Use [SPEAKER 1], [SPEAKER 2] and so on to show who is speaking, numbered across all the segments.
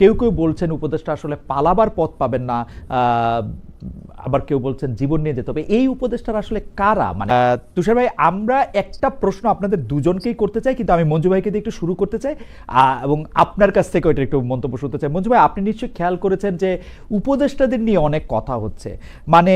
[SPEAKER 1] কেউ কেউ বলছেন উপদেষ্টা আসলে পালাবার পথ পাবেন না আবার কেউ বলছেন জীবন নিয়ে যেতে হবে এই উপদেশটার আসলে কারা? মানে তুষার ভাই, আমরা একটা প্রশ্ন আপনাদের দুজনকেই করতে চাই, কিন্তু আমি মঞ্জু ভাইকে দিয়ে একটু শুরু করতে চাই এবং আপনার কাছ থেকে ওইটা একটু মন্তব্য শুনতে চাই। মঞ্জু ভাই, আপনি নিশ্চয়ই খেয়াল করেছেন যে উপদেষ্টাদের নিয়ে অনেক কথা হচ্ছে। মানে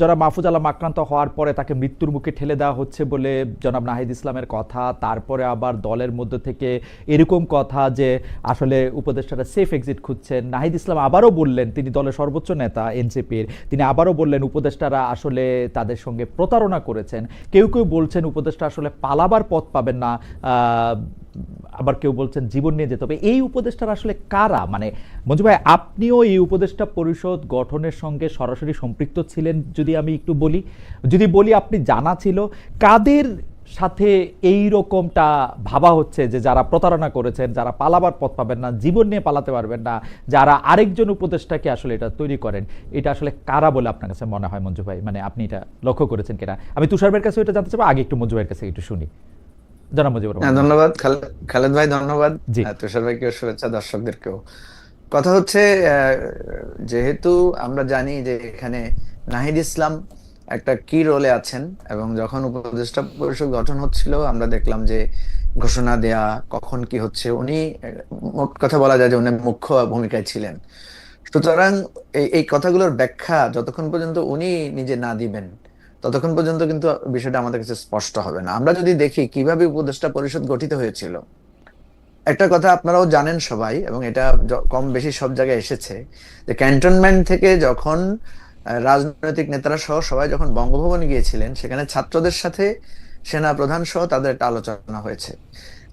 [SPEAKER 1] যারা মাহফুজ আলম আক্রান্ত হওয়ার পরে তাকে মৃত্যুর মুখে ঠেলে দেওয়া হচ্ছে বলে জনাব নাহিদ ইসলামের কথা, তারপরে আবার দলের মধ্যে থেকে এরকম কথা যে আসলে উপদেষ্টারা সেফ এক্সিট খুঁজছেন। নাহিদ ইসলাম আবারও বললেন, তিনি দলের সর্বোচ্চ নেতা এনসিপির তিনি আবারও বললেন, উপদেষ্টারা আসলে তাদের সঙ্গে প্রতারণা করেছেন। কেউ কেউ বলছেন, উপদেষ্টা আসলে পালাবার পথ পাবেন না আবার কেউ বলছেন, জীবন নিয়ে যেতে হবে। এই উপদেষ্টারা আসলে কারা? মানে মঞ্জু ভাই, আপনিও এই উপদেষ্টা পরিষদ গঠনের সঙ্গে সরাসরি সম্পৃক্ত ছিলেন যদি আমি একটু বলি? যদি বলি, আপনি জানা ছিল, কাদের সাথে এই রকমটা ভাবা হচ্ছে যে যারা প্রতারণা করেছেন যারা পালাবার পথ পাবেন না জীবন নিয়ে পালাতে পারবেন না যারা আরেকজন উপদেষ্টাকে আসলে এটা তৈরি করেন এটা আসলে কারা বলে আপনার কাছে মনে হয় মঞ্জু ভাই? মানে আপনি এটা লক্ষ্য করেছেন কিনা? আমি তুষার ভাইয়ের কাছে এটা জানতে চাবো আগে একটু মঞ্জু ভাইয়ের কাছে একটু শুনি। জানা মুজিবুর
[SPEAKER 2] হ্যাঁ ধন্যবাদ। খালেদ ভাই ধন্যবাদ।
[SPEAKER 1] জি।
[SPEAKER 2] তুষার ভাইকেও শুভেচ্ছা দর্শকদেরকেও। কথা হচ্ছে আহ, যেহেতু আমরা জানি যে এখানে নাহিদ ইসলাম একটা কি রোলে আছেন এবং যখন উপদেষ্টা পরিষদ গঠন হচ্ছিল, আমরা দেখলাম যে ঘোষণা দেয়া, কখন কি হচ্ছে, উনি, মোট কথা বলা যায় যে উনি মুখ্য ভূমিকায় ছিলেন। সুতরাং এই কথাগুলোর ব্যাখ্যা যতক্ষণ পর্যন্ত উনি নিজে না দিবেন, ততক্ষণ পর্যন্ত কিন্তু বিষয়টা আমাদের কাছে স্পষ্ট হবে না। আমরা যদি দেখি কীভাবে উপদেষ্টা পরিষদ গঠিত হয়েছিল, একটা কথা আপনারাও জানেন সবাই, এবং এটা কম বেশি সব জায়গায় এসেছে, যে ক্যান্টনমেন্ট থেকে যখন রাজনৈতিক নেতারা সহ সবাই যখন বঙ্গভবনে গিয়েছিলেন, সেখানে ছাত্রদের সাথে সেনা প্রধান সহ তাদের একটা আলোচনা হয়েছে।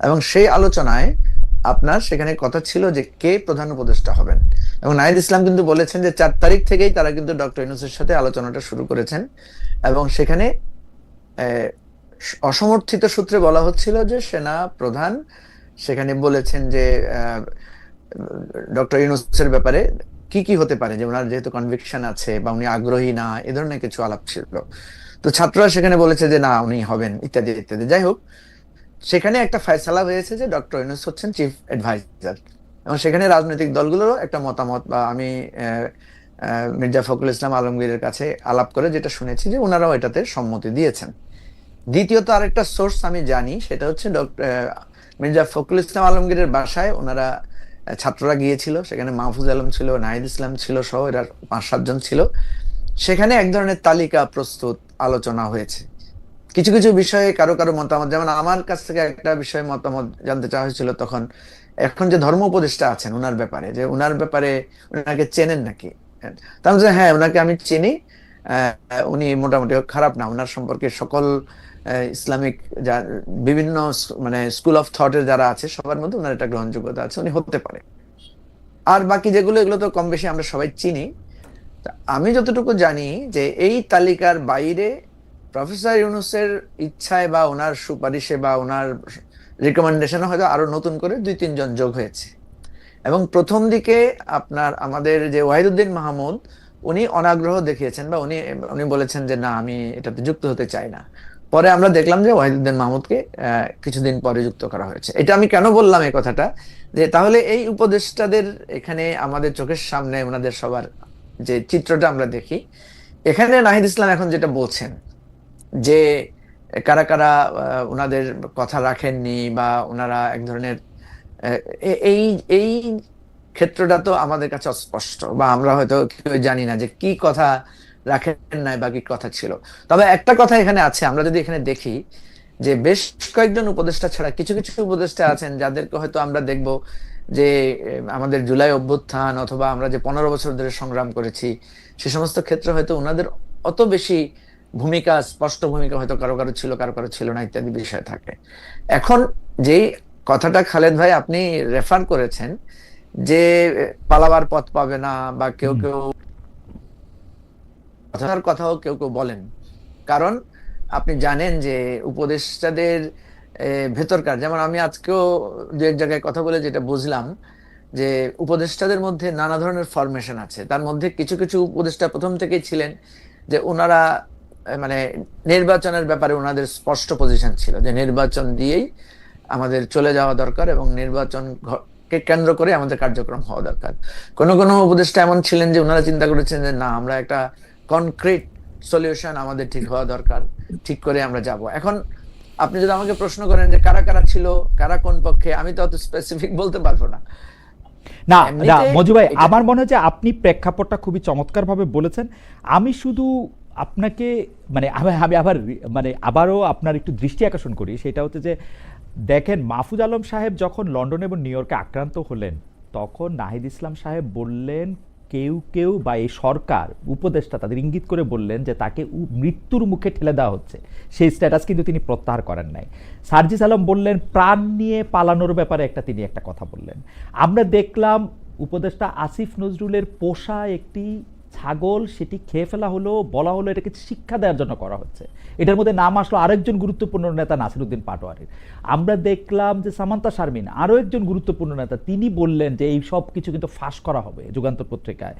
[SPEAKER 2] এবং সেই আলোচনায় আপনার সেখানে কথা ছিল যে কে প্রধান উপদেষ্টা হবেন। এবং নাহিদ ইসলাম কিন্তু বলেছেন যে চার তারিখ থেকেই তারা কিন্তু ডক্টর ইউনূসের সাথে আলোচনাটা শুরু করেছেন। এবং সেখানে অসমর্থিত সূত্রে বলা হচ্ছিল যে সেনা প্রধান সেখানে বলেছেন যে ডক্টর ইউনূসের ব্যাপারে কি কি হতে পারে? যে ওনার যেহেতু কনভিকশন আছে বা উনি আগ্রহী না, এ ধরনের কিছু আলাপ ছিল। তো ছাত্ররা সেখানে বলেছে যে, না, উনি হবেন, ইত্যাদি ইত্যাদি। যাই হোক, সেখানে একটা ফয়সালা হয়েছে যে, ডক্টর ইউনূস হচ্ছেন চিফ অ্যাডভাইজার এবং সেখানে রাজনৈতিক দলগুলোরও একটা মতামত বা আমি মির্জা ফখরুল ইসলাম আলমগীরের কাছে আলাপ করে যেটা শুনেছি যে ওনারাও এটাতে সম্মতি দিয়েছেন। দ্বিতীয়ত আরেকটা সোর্স আমি জানি, সেটা হচ্ছে ডক্টর মির্জা ফখরুল ইসলাম আলমগীরের বাসায় ওনারা ছাত্ররা গিয়েছিল, সেখানে মাহফুজ আলম ছিল, নাহিদ ইসলাম ছিল, সহ এরা পাঁচ সাতজন ছিল। সেখানে এক ধরনের তালিকা প্রস্তুত, আলোচনা হয়েছে। কিছু কিছু বিষয়ে কারও কারও মতামত, যেমন আমার কাছ থেকে একটা বিষয়ে মতামত জানতে চাওয়া হয়েছিল তখন, এখন যে ধর্ম উপদেষ্টা আছেন ওনার ব্যাপারে, যে ওনার ব্যাপারে ওনাকে চেনেন নাকি? তার হ্যাঁ ওনাকে আমি চিনি। উনি মোটামুটি খারাপ না। ওনার সম্পর্কে সকল ইসলামিক যা, বিভিন্ন মানে স্কুল অফ থটের যারা আছে, সবার মধ্যে ওনার একটা গ্রহণযোগ্যতা আছে। উনি হতে পারে। আর বাকি যেগুলো, এগুলো তো কম বেশি আমরা সবাই চিনি। আমি যতটুকু জানি যে এই তালিকার বাইরে প্রফেসর ইউনুসের ইচ্ছায় বা ওনার সুপারিশে বা ওনার রিকমেন্ডেশনে হয়তো আরও নতুন করে দুই, তিনজন যোগ হয়েছে। এবং প্রথম দিকে আপনার, আমাদের যে ওয়াহিদুদ্দিন মাহমুদ উনি অনাগ্রহ দেখিয়েছেন বা উনি উনি বলেছেন যে, না, আমি এটাতে যুক্ত হতে চাই না। পরে আমরা দেখলাম যে ওয়াহিদুদ্দিন মাহমুদকে কিছুদিন পরে যুক্ত করা হয়েছে। এটা আমি কেন বললাম এই কথাটা? যে তাহলে এই উপদেষ্টাদের এখানে আমাদের চোখের সামনে, ওনাদের সবার যে চিত্রটা আমরা দেখি, এখানে নাহিদ ইসলাম এখন যেটা বলছেন, যে কারা কারা ওনাদের কথা রাখেননি বা ওনারা এক ধরনের এই এই ক্ষেত্রটা তো আমাদের কাছে অস্পষ্ট, বা আমরা হয়তো কেউ জানি না যে কি কথা রাখেন নাই বা কি কথা ছিল। তবে একটা কথা এখানে আছে, আমরা যদি এখানে দেখি যে বেশ কয়েকজন উপদেষ্টা ছাড়া কিছু কিছু উপদেষ্টা আছেন যাদেরকে হয়তো আমরা দেখব যে আমাদের জুলাই অভ্যুত্থান অথবা আমরা যে পনেরো বছর ধরে সংগ্রাম করেছি, সে সমস্ত ক্ষেত্রে হয়তো ওনাদের অত বেশি ভূমিকা, স্পষ্ট ভূমিকা হয়তো কারও কারও ছিল, কারও কারও ছিল না ইত্যাদি বিষয় থাকে। এখন যেই কথাটা খালেদ ভাই আপনি রেফার করেছেন যে পালাবার পথ পাবে না বা কেউ কেউ কথার কথাও কেউ কেউ বলেন। কারণ আপনি জানেন যে উপদেষ্টাদের ভেতরকার যেমন আমি আজকেও দু এক জায়গায় কথা বলে যেটা বুঝলাম যে উপদেষ্টাদের মধ্যে নানা ধরনের ফরমেশন আছে। তার মধ্যে কিছু কিছু উপদেষ্টা প্রথম থেকেই ছিলেন যে ওনারা মানে নির্বাচনের ব্যাপারে ওনাদের স্পষ্ট পজিশন ছিল যে নির্বাচন দিয়েই আমাদের চলে যাওয়া দরকার এবং নির্বাচন ঘ- কে কেন্দ্র করে আমাদের কার্যক্রম হওয়া দরকার। কোন কোন উপদেষ্টা এমন ছিলেন যে ওনারা চিন্তা করেছেন যে না আমরা একটা কনক্রিট সলিউশন আমাদের ঠিক হওয়া দরকার ঠিক করে আমরা যাব। এখন আপনি যদি আমাকে প্রশ্ন করেন যে কারা কারা ছিল কারা কোন পক্ষে? আমি তো অত স্পেসিফিক বলতে পারব না।
[SPEAKER 1] না না মজু ভাই আমার মনে হয় যে আপনি প্রেক্ষাপটটা খুবই চমৎকারভাবে বলেছেন। আমি শুধু আপনাকে মানে আমি আবার মানে আবারও আপনার একটু দৃষ্টি আকর্ষণ করি। সেটা হচ্ছে যে দেখেন, মাহফুজ আলম সাহেব যখন লন্ডন এবং নিউ ইয়র্কে আক্রান্ত হলেন, তখন নাহিদ ইসলাম সাহেব বললেন, কেউ কেউ বা এই সরকার, উপদেষ্টা তাদের ইঙ্গিত করে বললেন যে তাকে মৃত্যুর মুখে ঠেলে দেওয়া হচ্ছে। সেই স্ট্যাটাস কিন্তু তিনি প্রত্যাহার করেন নাই। সার্জিস আলম বললেন, প্রাণ নিয়ে পালানোর ব্যাপারে একটা তিনি একটা কথা বললেন। আমরা দেখলাম, উপদেষ্টা আসিফ নজরুলের পোষা একটি ছাগল সেটি খেয়ে ফেলা হলো, বলা হলো এটাকে শিক্ষা দেওয়ার জন্য করা হচ্ছে। এটার মধ্যে নাম আসলো আরেকজন গুরুত্বপূর্ণ নেতা নাসিরুদ্দিন পাটোয়ারির। আমরা দেখলাম যে সামান্তা শারমিন, আরও একজন গুরুত্বপূর্ণ নেতা, তিনি বললেন যে এই সব কিছু কিন্তু ফাঁস করা হবে যুগান্তর পত্রিকায়।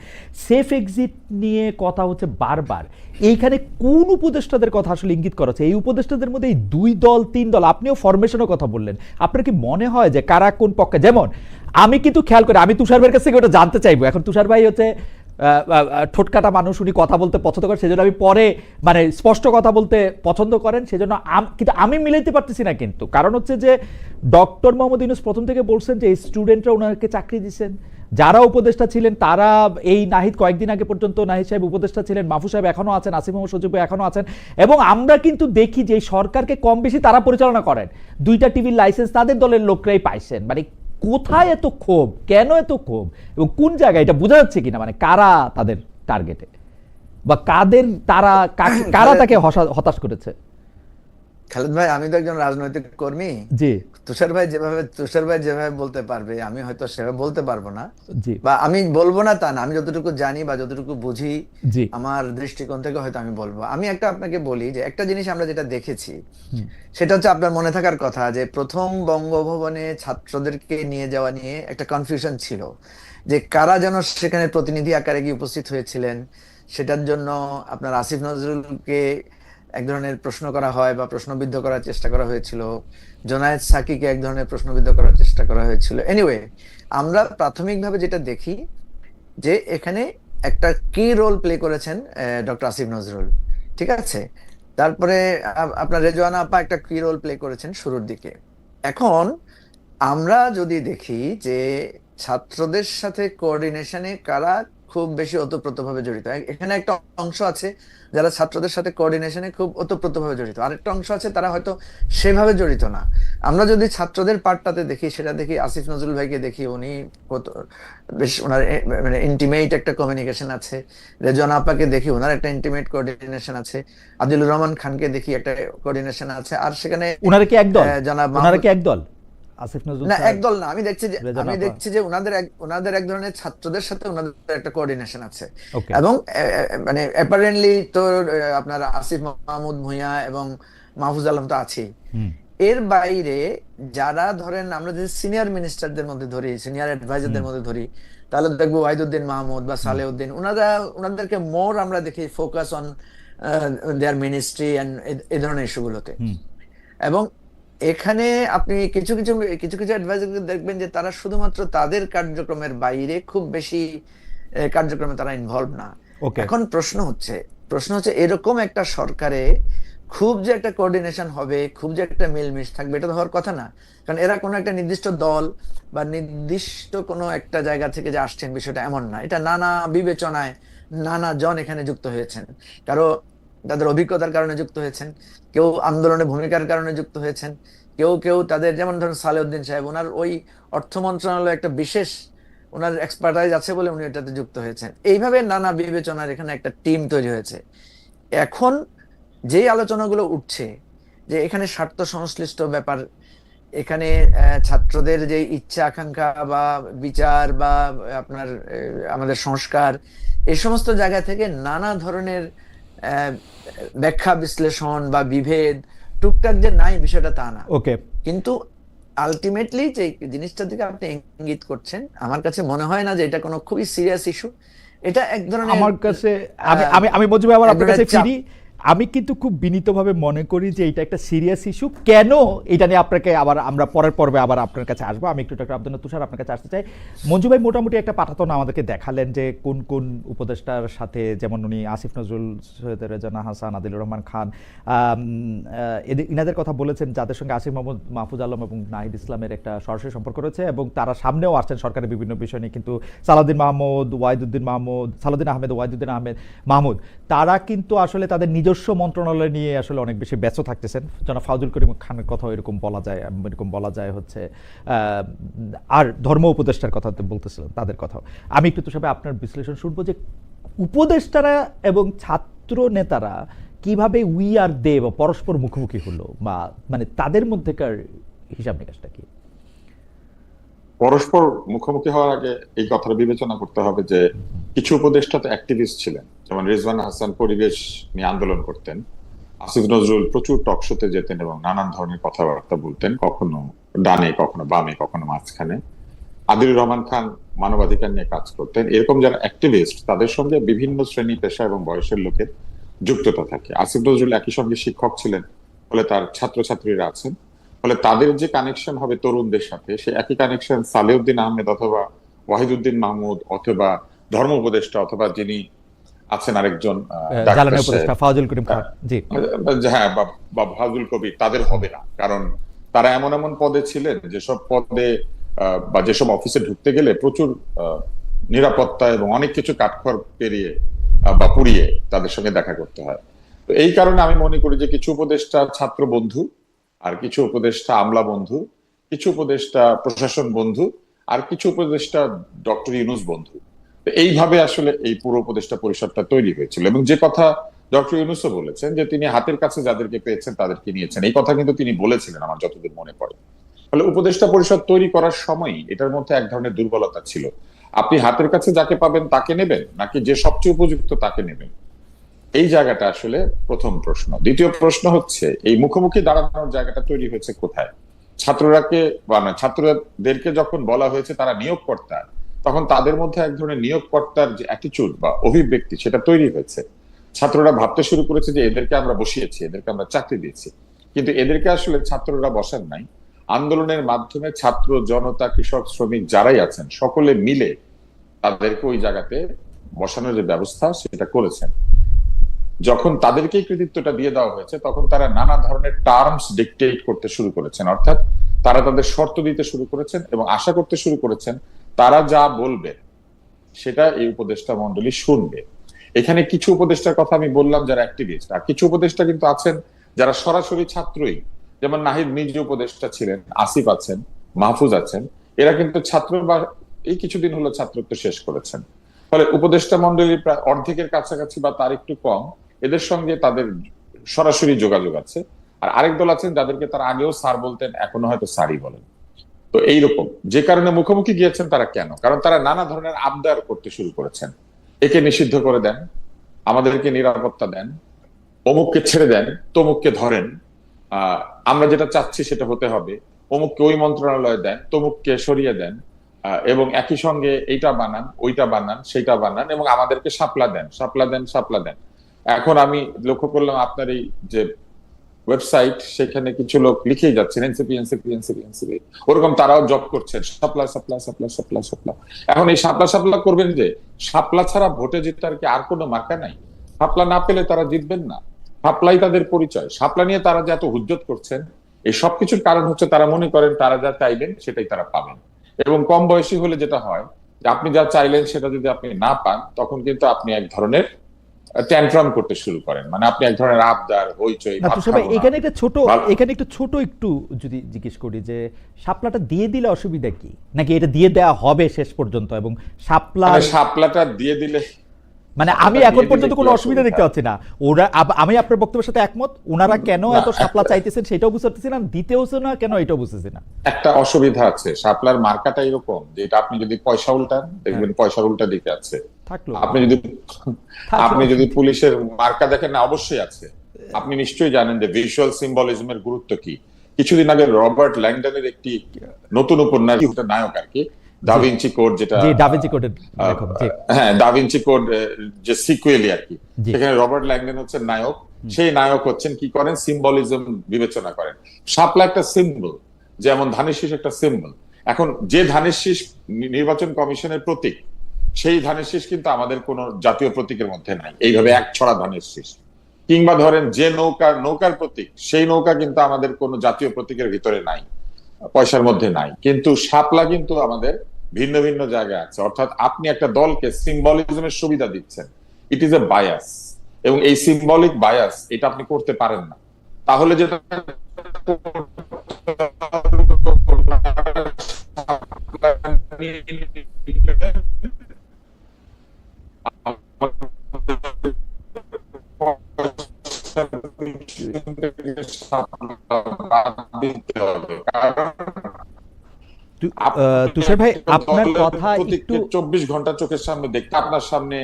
[SPEAKER 1] সেফ এক্সিট নিয়ে কথা হচ্ছে বারবার। এইখানে কোন উপদেষ্টাদের কথা আসলে ইঙ্গিত করা হচ্ছে? এই উপদেষ্টাদের মধ্যে এই দুই দল, তিন দল, আপনিও ফরমেশনের কথা বললেন। আপনার কি মনে হয় যে কারা কোন পক্ষে? যেমন, আমি কিন্তু খেয়াল করি, আমি তুষার ভাইয়ের কাছ থেকে ওটা জানতে চাইব। এখন তুষার ভাই হচ্ছে ঠোঁটকাটা মানুষ উনি কথা বলতে পছন্দ করেন, সেজন্য আমি পরে মানে স্পষ্ট কথা বলতে পছন্দ করেন, সেজন্য কিন্তু আমি মিলাইতে পারতেছি না কিন্তু। কারণ হচ্ছে যে ডক্টর মোহাম্মদ ইউনুস প্রথম থেকে বলছেন যে স্টুডেন্টরা ওনাকে চাকরি দিচ্ছেন যারা উপদেষ্টা ছিলেন, তারা এই নাহিদ কয়েকদিন আগে পর্যন্ত নাহিদ সাহেব উপদেষ্টা ছিলেন মাহফুজ সাহেব এখনও আছেন, আসিফ মোহাম্মদ সজিব এখনও আছেন, এবং আমরা কিন্তু দেখি যে সরকারকে কম বেশি তারা পরিচালনা করেন। দুইটা টিভির লাইসেন্স তাদের দলের লোকরাই পাইছেন। মানে কোথায় এত ক্ষোভ? কেন এত ক্ষোভ? এবং কোন জায়গায়? এটা বোঝা যাচ্ছে কিনা? মানে কারা তাদের টার্গেটে বা কাদের তারা কারা তাকে হতাশ করেছে?
[SPEAKER 2] খালেদ ভাই আমি তো একজন রাজনৈতিক কর্মী।
[SPEAKER 1] জি।
[SPEAKER 2] তুষার ভাই যেভাবে তুষার ভাই যেভাবে বলতে পারবে আমি হয়তো সেভাবে বলতে পারব না।
[SPEAKER 1] জি।
[SPEAKER 2] বা আমি বলব না তা না আমি যতটুকু জানি বা যতটুকু বুঝি
[SPEAKER 1] জি।
[SPEAKER 2] আমার দৃষ্টিকোণ থেকে হয়তো আমি বলব। আমি একটা আপনাকে বলি যে একটা জিনিস আমরা যেটা দেখেছি সেটা হচ্ছে আপনার মনে থাকার কথা যে প্রথম বঙ্গভবনে ছাত্রদেরকে নিয়ে যাওয়া নিয়ে একটা কনফিউশন ছিল যে কারা যেন সেখানে প্রতিনিধি আকারে গিয়ে উপস্থিত হয়েছিলেন। সেটার জন্য আপনার আসিফ নজরুলকে এক ধরনের প্রশ্ন করা হয় বা প্রশ্নবিদ্ধ করার চেষ্টা করা হয়েছিল। জোনায়েদ সাকিকে এক ধরনের প্রশ্নবিদ্ধ করার চেষ্টা করা হয়েছিল। এনিওয়ে আমরা প্রাথমিকভাবে যেটা দেখি যে এখানে একটা কি রোল প্লে করেছেন ডক্টর আসিফ নজরুল। ঠিক আছে? তারপরে আপনার রেজওয়ানা আপা একটা কি রোল প্লে করেছেন শুরুর দিকে। এখন আমরা যদি দেখি যে ছাত্রদের সাথে কোঅর্ডিনেশনে কারা খুব বেশি ওতপ্রোতভাবে জড়িত। এখানে একটা অংশ আছে যারা ছাত্রদের সাথে কোঅর্ডিনেশনে খুব ওতপ্রোতভাবে জড়িত। আরেকটা অংশ আছে তারা হয়তো সেভাবে জড়িত না। আমরা যদি ছাত্রদের পার্টটাতে দেখি সেটা দেখি আসিফ নজরুল ভাইকে দেখি উনি কত বেশ ওনার মানে ইন্টিমেট একটা কমিউনিকেশন আছে। রেজন আপাকে দেখি ওনার একটা ইন্টিমেট কোঅর্ডিনেশন আছে। আদিলুর রহমান খানকে দেখি একটা কোঅর্ডিনেশন আছে। আর সেখানে
[SPEAKER 1] ওনারা কি একদল?
[SPEAKER 2] জনাব
[SPEAKER 1] ওনারা কি একদল? আসিফ নজরুল
[SPEAKER 2] না একদল না। আমি দেখছি যে আমি দেখছি যে ওনাদের ওনাদের এক ধরনের ছাত্রদের সাথে ওনাদের একটা কোঅর্ডিনেশন আছে। এবং মানে অ্যাপারেন্টলি তো আপনার আসিফ মাহমুদ ভুঁইয়া এবং মাহফুজ আলম তো আছেই। এর বাইরে যারা ধরেন আমরা যদি সিনিয়র মিনিস্টারদের মধ্যে ধরি সিনিয়র অ্যাডভাইজারদের মধ্যে ধরি তাহলে দেখব ওয়াহিদুদ্দিন মাহমুদ বা সালেউদ্দিন ওনারা ওনাদেরকে মোর আমরা দেখি focus on their ministry and এই ধরনের ইস্যুগুলোতে। এবং এখানে আপনি কিছু কিছু কিছু কিছু অ্যাডভাইজার দেখবেন যে তারা শুধুমাত্র তাদের কার্যক্রমের বাইরে খুব বেশি কার্যক্রমে তারা ইনভলভ না. এখন প্রশ্ন হচ্ছে প্রশ্ন হচ্ছে এরকম একটা সরকারে খুব যে একটা কোঅর্ডিনেশন হবে খুব যে একটা মিলমিশ থাকবে এটা তো হওয়ার কথা না। কারণ এরা কোনো একটা নির্দিষ্ট দল বা নির্দিষ্ট কোনো একটা জায়গা থেকে যে আসছেন বিষয়টা এমন না। এটা নানা বিবেচনায় নানা জন এখানে যুক্ত হয়েছেন। কারও তাদের অভিজ্ঞতার কারণে যুক্ত হয়েছেন, কেউ আন্দোলনে ভূমিকার কারণে যুক্ত হয়েছেন, কেউ কেউ তাদের, যেমন ধরুন সালেউদ্দিন সাহেব, ওনার ওই অর্থ মন্ত্রণালয় একটা বিশেষ ওনার এক্সপার্টাইজ আছে বলে উনি এটাতে যুক্ত হয়েছেন। এইভাবে নানা বিবেচনার এখানে একটা টিম তৈরি হয়েছে। এখন যেই আলোচনাগুলো উঠছে, যে এখানে স্বার্থ সংশ্লিষ্ট ব্যাপার, এখানে ছাত্রদের যে ইচ্ছা, আকাঙ্ক্ষা বা বিচার বা আপনার আমাদের সংস্কার এই সমস্ত জায়গা থেকে নানা ধরনের ব্যাখ্যা বিশ্লেষণ বা বিভেদ টুকটাক যে নাই বিষয়টা তা না।
[SPEAKER 1] ওকে।
[SPEAKER 2] কিন্তু আলটিমেটলি যে জিনিসটা দিকে আপনি ইঙ্গিত করছেন আমার কাছে মনে হয় না যে এটা কোনো খুবই সিরিয়াস ইস্যু এটা এক ধরনের
[SPEAKER 1] আমার কাছে আমি আমি আমি মজিব আবার আপনার কাছে ফিরি আমি কিন্তু খুব বিনীতভাবে মনে করি যে এটা একটা সিরিয়াস ইস্যু কেন? এটা নিয়ে আপনাকে আবার আমরা পরের পর্বে আবার আপনার কাছে আসব। আমি একটু ডক্টর আব্দুল তুষার আপনার কাছে আসতে চাই। মঞ্জু ভাই মোটামুটি একটা পাঠাতন আমাদেরকে দেখালেন যে কোন কোন উপদেষ্টার সাথে যেমন উনি আসিফ নজরুল সৈয়দ রেজানা হাসান, আদিলুর রহমান খান এদের ইনাদের কথা বলেছেন যাদের সঙ্গে আসিফ মোহাম্মদ মাহফুজ আলম এবং নাহিদ ইসলামের একটা সরাসরি সম্পর্ক রয়েছে এবং তারা সামনেও আসছেন সরকারের বিভিন্ন বিষয় নিয়ে। কিন্তু সালাউদ্দিন মাহমুদ ওয়াহিদুদ্দিন মাহমুদ, সালাউদ্দিন আহমেদ ওয়াহিদুদ্দিন আহমেদ মাহমুদ, তারা কিন্তু আসলে তাদের নিজস্ব মন্ত্রণালয় নিয়ে আসলে অনেক বেশি ব্যস্ত থাকতেছেন। যেন ফাউজুল করিম খানের কথাও এরকম বলা যায়, এরকম বলা যায় হচ্ছে আর ধর্ম উপদেষ্টার কথা তো বলতেছিলেন তাদের কথাও। আমি একটু তো সবাই আপনার বিশ্লেষণ শুনব যে উপদেষ্টারা এবং ছাত্র নেতারা কীভাবে উই আর দে বা পরস্পর মুখোমুখি হলো বা মানে তাদের মধ্যেকার হিসাব নিকাশটা কি?
[SPEAKER 3] পরস্পর মুখোমুখি হওয়ার আগে এই কথাটা বিবেচনা করতে হবে যে কিছু উপদেষ্টা তো অ্যাক্টিভিস্ট ছিলেন। যেমন রিজওয়ান হাসান পরিবেশ নিয়ে আন্দোলন করতেন। আসিফ নজরুল প্রচুর টকশোতে যেতেন এবং নানান ধরনের কথাবার্তা বলতেন, কখনো ডানে, কখনো বামে, কখনো মাঝখানে। আদিলুর রহমান খান মানবাধিকার নিয়ে কাজ করতেন। এরকম যারা অ্যাক্টিভিস্ট তাদের সঙ্গে বিভিন্ন শ্রেণি, পেশা এবং বয়সের লোকের যুক্ততা থাকে। আসিফ নজরুল একই সঙ্গে শিক্ষক ছিলেন ফলে তার ছাত্রছাত্রীরা আছেন। ফলে তাদের যে কানেকশন হবে তরুণদের সাথে সে একই কানেকশন সালেউদ্দিন আহমেদ অথবা ওয়াহিদুদ্দিন মাহমুদ অথবা ধর্ম উপদেষ্টা অথবা যিনি আছেন আরেকজন হ্যাঁ বা- বা ফাজুল কবির তাদের হবে না। কারণ তারা এমন এমন পদে ছিলেন যেসব পদে আহ, বা যেসব অফিসে ঢুকতে গেলে প্রচুর নিরাপত্তা এবং অনেক কিছু কাঠখড় পেরিয়ে বা পুড়িয়ে তাদের সঙ্গে দেখা করতে হয়। তো এই কারণে আমি মনে করি যে কিছু উপদেষ্টা ছাত্র বন্ধু আর কিছু উপদেষ্টা আমলা বন্ধু, কিছু উপদেষ্টা প্রশাসন বন্ধু, আর কিছু উপদেষ্টা ডক্টর ইউনুস বন্ধু। এইভাবে আসলে এই পুরো উপদেষ্টা পরিষদটা তৈরি হয়েছিল। এবং যে কথা ডক্টর ইউনুসও বলেছেন যে তিনি হাতের কাছে যাদেরকে পেয়েছেন তাদেরকে নিয়েছেন, এই কথা কিন্তু তিনি বলেছিলেন আমার যতদূর মনে পড়ে। ফলে উপদেষ্টা পরিষদ তৈরি করার সময় এটার মধ্যে এক ধরনের দুর্বলতা ছিল। আপনি হাতের কাছে যাকে পাবেন তাকে নেবেন, নাকি যে সবচেয়ে উপযুক্ত তাকে নেবেন? এই জায়গাটা আসলে প্রথম প্রশ্ন। দ্বিতীয় প্রশ্ন হচ্ছে, এই মুখোমুখি দাঁড়ানোর জায়গাটা তৈরি হয়েছে কোথায়? ছাত্ররাকে বা ছাত্রদেরকে যখন বলা হয়েছে তারা নিয়োগকর্তা, তখন তাদের মধ্যে এক ধরনের নিয়োগকর্তার যে অ্যাটিচিউড বা অভিব্যক্তি সেটা তৈরি হয়েছে। ছাত্ররা ভাবতে শুরু করেছে যে এদেরকে আমরা বসিয়েছি, এদেরকে আমরা চাকরি দিয়েছি। কিন্তু এদেরকে আসলে ছাত্ররা বসান নাই। আন্দোলনের মাধ্যমে ছাত্র, জনতা, কৃষক, শ্রমিক যারাই আছেন, সকলে মিলে তাদেরকে ওই জায়গাতে বসানোর যে ব্যবস্থা সেটা করেছেন। যখন তাদেরকেই কৃতিত্বটা দিয়ে দেওয়া হয়েছে, তখন তারা নানা ধরনের টার্মস ডিকটেট করতে শুরু করেছেন। অর্থাৎ তারা তাদের শর্ত দিতে শুরু করেছেন এবং আশা করতে শুরু করেছেন, তারা যা বলবে, সেটা এই উপদেষ্টা মন্ডলী শুনবে। এখানে কিছু উপদেষ্টার কথা আমি বললাম যারা অ্যাক্টিভিস্ট আর কিছু উপদেষ্টা কিন্তু আছেন যারা সরাসরি ছাত্রই। যেমন নাহিদ নিজে উপদেষ্টা ছিলেন, আসিফ আছেন, মাহফুজ আছেন। এরা কিন্তু ছাত্র বা এই কিছুদিন হলো ছাত্রত্ব শেষ করেছেন। ফলে উপদেষ্টা মন্ডলীর প্রায় অর্ধেকের কাছাকাছি বা তার একটু কম। এদের সঙ্গে তাদের সরাসরি যোগাযোগ আছে। আর আরেক দল আছেন যাদেরকে তারা আগেও স্যার বলতেন, এখনও হয়তো স্যারই বলেন। তো এইরকম, যে কারণে মুখোমুখি গিয়েছেন তারা কেন? কারণ তারা নানা ধরনের আবদার করতে শুরু করেছেন। একে নিষিদ্ধ করে দেন, আমাদেরকে নিরাপত্তা দেন, অমুককে ছেড়ে দেন, তমুককে ধরেন। আমরা যেটা চাচ্ছি সেটা হতে হবে। অমুককে ওই মন্ত্রণালয়ে দেন, তমুককে সরিয়ে দেন এবং একই সঙ্গে এইটা বানান, ওইটা বানান, সেইটা বানান, এবং আমাদেরকে সাপলা দেন সাপলা দেন সাপলা দেন। এখন আমি লক্ষ্য করলাম আপনার এই যে ওয়েবসাইট সেখানে কিছু লোক লিখেই যাচ্ছেন এনসিপি এনসিপি এনসিপি এনসিপি ওরকম তারাও জব করছেন। সাপলা সাপলা সাপলা সাপলা সাপলা। এখন এই সাপলা সাপলা করবেন যে, সাপলা ছাড়া ভোটে জেতার কি আর কোনো মার্কা নাই? সাপলা না পেলে তারা জিতবেন না। সাপলাই তাদের পরিচয়। সাপলা নিয়ে তারা যে এত হুজ্জত করছেন, এই সবকিছুর কারণ হচ্ছে তারা মনে করেন তারা যা চাইবেন, সেটাই তারা পাবেন। এবং কম বয়সী হলে যেটা হয় আপনি যা চাইলেন সেটা যদি আপনি না পান, তখন কিন্তু আপনি এক ধরনের ট্যান্ট্রাম করতে শুরু করেন। মানে আপনি এক ধরনের আবদার হইচই
[SPEAKER 1] না। এখানে একটা ছোট এখানে একটু ছোট একটু যদি জিজ্ঞেস করি যে শাপলাটা দিয়ে দিলে অসুবিধা কি? নাকি এটা দিয়ে দেওয়া হবে শেষ পর্যন্ত এবং শাপলা
[SPEAKER 3] মানে শাপলাটা দিয়ে দিলে
[SPEAKER 1] মানে আমি এখন পর্যন্ত কোনো অসুবিধা? দেখতে পাচ্ছি না। ওরা আমি আপনার বক্তব্যের সাথে একমত। ওনারা কেন এত শাপলা
[SPEAKER 3] একটা-
[SPEAKER 1] চাইতেছেন সেটাও বুঝতে পারতেছি না দিতেওছে না কেন এটাও বুঝতেছি না।
[SPEAKER 3] একটা অসুবিধা আছে। শাপলার মার্কাটা এরকম যে এটা আপনি যদি পয়সা উল্টান দেখবেন পয়সা উল্টা দিকে আছে।
[SPEAKER 1] থাকল।
[SPEAKER 3] আপনি যদি। আপনি যদি পুলিশের মার্কা দেখেন না অবশ্যই আছে। আপনি নিশ্চয়ই জানেন যে ভিজুয়াল সিম্বলিজমের গুরুত্ব কি। কিছুদিন আগে রবার্ট ল্যাংডনের একটি নতুন উপন্যাস নায়ক আর কি দাভিঞ্চি কোড যেটা
[SPEAKER 1] জি ডাভিঞ্চি কোডের লেখক জি।
[SPEAKER 3] হ্যাঁ দাভিঞ্চি কোড যে সিকুয়েলি আর কি। সেখানে রবার্ট ল্যাংডন হচ্ছে নায়ক। সেই নায়ক হচ্ছেন কি করেন? সিম্বলিজম বিবেচনা করেন। শাপলা একটা সিম্বল যেমন ধানের শীষ একটা সিম্বল এখন যে ধানের শীষ নির্বাচন কমিশনের প্রতীক সেই ধানের শীষ কিন্তু আমাদের কোন জাতীয় প্রতীকের মধ্যে নাই। এইভাবে এক ছড়া ধানের শীষ। কিংবা ধরেন যে নৌকা, নৌকার প্রতীক, সেই নৌকা কিন্তু আমাদের কোন জাতীয় প্রতীকের ভিতরে নাই, পয়সার মধ্যে নাই। কিন্তু শাপলা কিন্তু আমাদের ভিন্ন ভিন্ন জায়গায় আছে। অর্থাৎ আপনি একটা দলকে সিম্বলিজমের সুবিধা দিচ্ছেন। ইট ইজ এ বায়াস এবং এই সিম্বলিক বায়াস এটা আপনি করতে পারেন না। তাহলে যেটা
[SPEAKER 1] তু- আহ, তুষার ভাই আপনার কথা একটু
[SPEAKER 3] চব্বিশ ঘণ্টা চোখের সামনে দেখতে আপনার সামনে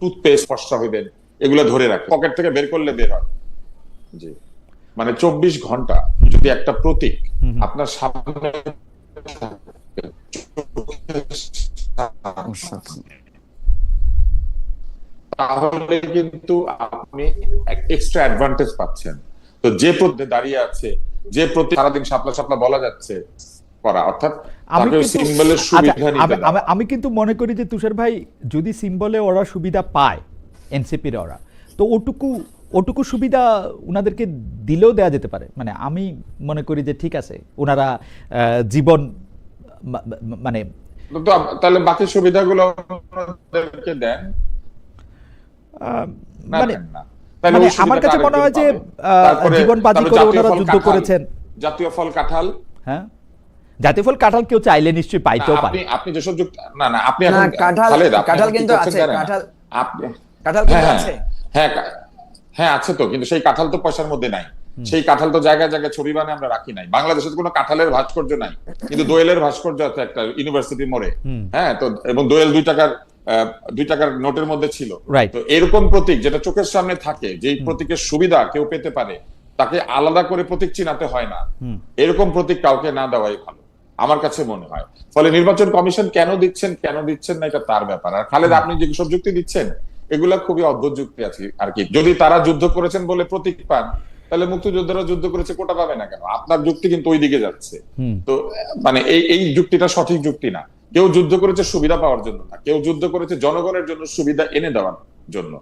[SPEAKER 3] টুথপেস্ট ফসা হইবেন। এগুলো ধরে রাখ পকেট থেকে বের করলে বের হয়। জি। মানে চব্বিশ ঘণ্টা যদি একটা প্রতীক। আপনার সামনে তাহলে কিন্তু আপনি এক্সট্রা অ্যাডভান্টেজ পাচ্ছেন। তো যে প্রতি দাঁড়িয়ে আছে যে প্রতি সারাদিন সাপলা সাপলা বলা যাচ্ছে করা অর্থাৎ
[SPEAKER 1] আমি কিন্তু
[SPEAKER 3] সিম্বলের
[SPEAKER 1] আচ্ছা, আমি- কিন্তু মনে করি যে তুষার ভাই যদি সিম্বলে ওরা সুবিধা পায় এনসিপির ওরা তো ওটুকু ওটুকু সুবিধা ওনাদেরকে দিলেও দেওয়া যেতে পারে। মানে আমি মনে করি যে ঠিক আছে ওনারা জীবন মানে
[SPEAKER 3] তাহলে বাকি সুবিধাগুলো দেন।
[SPEAKER 1] মানে মানে আমার কাছে মনে হয় যে জীবন বাজি করে
[SPEAKER 3] জাতীয়
[SPEAKER 1] ওনারা
[SPEAKER 3] ফল
[SPEAKER 1] যুদ্ধ
[SPEAKER 3] কাঁঠাল,
[SPEAKER 1] করেছেন।
[SPEAKER 3] জাতীয় ফল কাঁঠাল।
[SPEAKER 1] হ্যাঁ? জাতীয় ফল কাঁঠাল কেউ চাইলে নিশ্চয়ই পাইতেও পারে।
[SPEAKER 3] আপনি আপনি যেসব যুক্ত না না আপনি এখন
[SPEAKER 2] কাঁঠাল- কাঁঠাল কিন্তু আছে, কাঁঠাল-
[SPEAKER 3] আপনি
[SPEAKER 2] কাঁঠাল
[SPEAKER 3] হ্যাঁ
[SPEAKER 2] কিন্তু
[SPEAKER 3] হ্যাঁ
[SPEAKER 2] আছে।
[SPEAKER 3] হ্যাঁ হ্যাঁ আছে তো কিন্তু সেই কাঁঠাল তো পয়সার মধ্যে নাই। সেই কাঁঠাল তো জায়গায় জায়গায় ছবি বানিয়ে আমরা রাখি নাই। বাংলাদেশে তো কোনো কাঁঠালের ভাস্কর্য নাই। কিন্তু দোয়েলের ভাস্কর্য আছে একটা ইউনিভার্সিটি মোড়ে। হ্যাঁ তো এবং দোয়েল দুই টাকার দুই টাকার নোটের মধ্যে ছিল। তো এরকম প্রতীক যেটা চোখের সামনে থাকে যেই প্রতীকের সুবিধা কেউ পেতে পারে তাকে আলাদা করে প্রতীক চিনাতে হয় না। এরকম প্রতীক কাউকে না দেওয়াই ভালো আমার কাছে মনে হয়। ফলে নির্বাচন কমিশন কেন দিচ্ছেন কেন দিচ্ছেন না এটা তার ব্যাপার। আর খালেদ আপনি যে সব যুক্তি দিচ্ছেন এগুলা খুবই অদ্ভুত যুক্তি আছে আর কি। যদি তারা যুদ্ধ করেছেন বলে প্রতীক পান তাহলে মুক্তিযোদ্ধারা যুদ্ধ করেছে কোটা পাবে না কেন? আপনার যুক্তি কিন্তু ওই দিকে যাচ্ছে তো মানে এই এই যুক্তিটা সঠিক যুক্তি না। কেউ যুদ্ধ করেছে সুবিধা পাওয়ার জন্য না কেউ যুদ্ধ করেছে জনগণের জন্য সুবিধা এনে দেওয়ার জন্য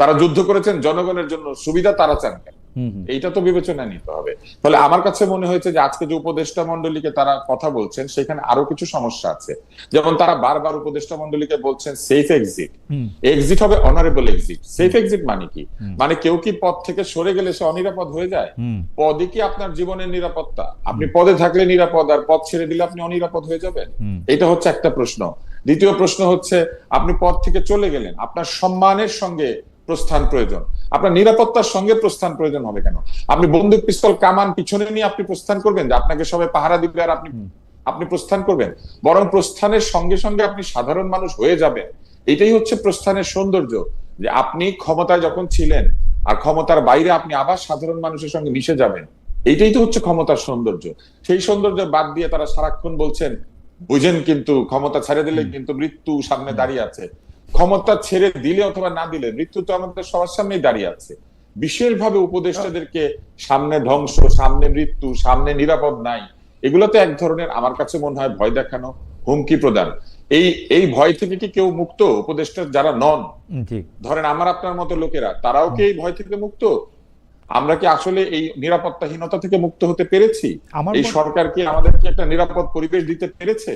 [SPEAKER 3] তারা যুদ্ধ করেছেন, জনগণের জন্য সুবিধা তারা চান কেন। এইটা তো বিবেচনায় নিতে হবে। ফলে আমার কাছে মনে হয়েছে যে আজকে যে উপদেষ্টা মন্ডলীকে তারা কথা বলছেন সেখানে আরও কিছু সমস্যা আছে। যেমন তারা বারবার উপদেষ্টা মন্ডলীকে বলছেন সেফ এক্সিট এক্সিট হবে অনারেবল এক্সিট সেফ এক্সিট মানে কি? মানে কেউ কি পদ থেকে সরে গেলে সে অনিরাপদ হয়ে যায়? পদে কি আপনার জীবনের নিরাপত্তা? আপনি পদে থাকলে নিরাপদ আর পদ ছেড়ে দিলে আপনি অনিরাপদ হয়ে যাবেন? এটা হচ্ছে একটা প্রশ্ন। দ্বিতীয় প্রশ্ন হচ্ছে আপনি পদ থেকে চলে গেলেন আপনার সম্মানের সঙ্গে প্রস্থান প্রয়োজন। আপনার নিরাপত্তার সঙ্গে প্রস্থান প্রয়োজন হবে কেন? আপনি বন্দুক পিস্তল কামান পিছনে নিয়ে আপনি প্রস্থান করবেন যে আপনাকে সবাই পাহারা দিবে আর আপনি আপনি প্রস্থান করবেন। বরং প্রস্থানের সঙ্গে সঙ্গে আপনি সাধারণ মানুষ হয়ে যাবেন। এটাই হচ্ছে প্রস্থানের সৌন্দর্য। যে আপনি ক্ষমতায় যখন ছিলেন আর ক্ষমতার বাইরে আপনি আবার সাধারণ মানুষের সঙ্গে মিশে যাবেন এইটাই তো হচ্ছে ক্ষমতার সৌন্দর্য। সেই সৌন্দর্য বাদ দিয়ে তারা সারাক্ষণ বলছেন বুঝেন কিন্তু ক্ষমতা ছেড়ে দিলে কিন্তু মৃত্যু সামনে দাঁড়িয়ে আছে। ক্ষমতা ছেড়ে দিলে অথবা না দিলে মৃত্যু তো আমাদের সবার সামনেই দাঁড়িয়ে আছে। বিশেষভাবে উপদেষ্টাদেরকে সামনে ধ্বংস সামনে মৃত্যু সামনে নিরাপদ নাই এগুলো তো এক ধরনের আমার কাছে মনে হয় ভয় দেখানো হুমকি প্রদান। এই এই ভয় থেকে কি কেউ মুক্ত? উপদেষ্টা যারা নন ধরেন আমার আপনার মতো লোকেরা তারাও কি এই ভয় থেকে মুক্ত? আমরা কি আসলে এই নিরাপত্তাহীনতা থেকে মুক্ত হতে পেরেছি? এই সরকার কি আমাদেরকে একটা নিরাপদ পরিবেশ দিতে পেরেছে?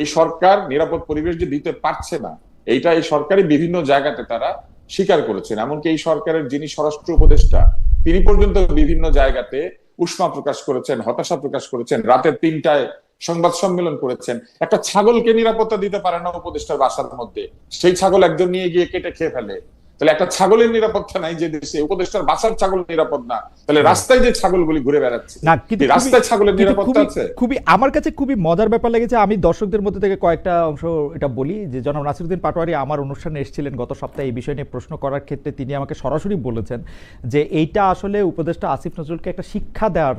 [SPEAKER 3] এই সরকার নিরাপদ পরিবেশ যে দিতে পারছে না এইটা এই সরকারি বিভিন্ন জায়গাতে তারা স্বীকার করেছেন। এমনকি এই সরকারের যিনি স্বরাষ্ট্র উপদেষ্টা, তিনি পর্যন্ত বিভিন্ন জায়গাতে উষ্মা প্রকাশ করেছেন, হতাশা প্রকাশ করেছেন, রাতের তিনটায় সংবাদ সম্মেলন করেছেন। একটা ছাগলকে নিরাপত্তা দিতে পারে না উপদেষ্টার বাসার মধ্যে। সেই ছাগল একজন নিয়ে গিয়ে কেটে খেয়ে ফেলে। তাহলে একটা ছাগলের নিরাপত্তা নাই যে দেশে উপদেষ্টার বাসার ছাগল নিরাপদ না। তাহলে রাস্তায় যে ছাগলগুলি ঘুরে বেড়াচ্ছে
[SPEAKER 1] না কিন্তু
[SPEAKER 3] রাস্তায়
[SPEAKER 1] খুবই-
[SPEAKER 3] ছাগলের নিরাপত্তা আছে?
[SPEAKER 1] খুবই আমার কাছে খুবই মজার ব্যাপার লেগেছে আমি দর্শকদের মধ্যে থেকে কয়েকটা অংশ এটা বলি যে জনাব নাসিরুদ্দিন পাটোয়ারি আমার অনুষ্ঠানে এসেছিলেন গত সপ্তাহে এই বিষয় নিয়ে প্রশ্ন করার ক্ষেত্রে তিনি আমাকে সরাসরি বলেছেন যে এইটা আসলে উপদেষ্টা আসিফ নজরুলকে একটা শিক্ষা দেওয়ার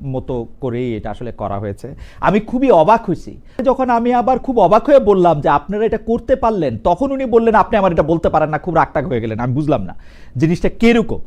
[SPEAKER 1] মতো করেই এটা আসলে করা হয়েছে। আমি খুবই অবাক হয়েছি। যখন আমি আবার খুব অবাক হয়ে বললাম যে আপনারা এটা করতে পারলেন, তখন উনি বললেন, আপনি আমার এটা বলতে পারেন না, খুব রাগটাগ হয়ে গেলেন। আমি বুঝলাম না। জিনিসটা কীরকম?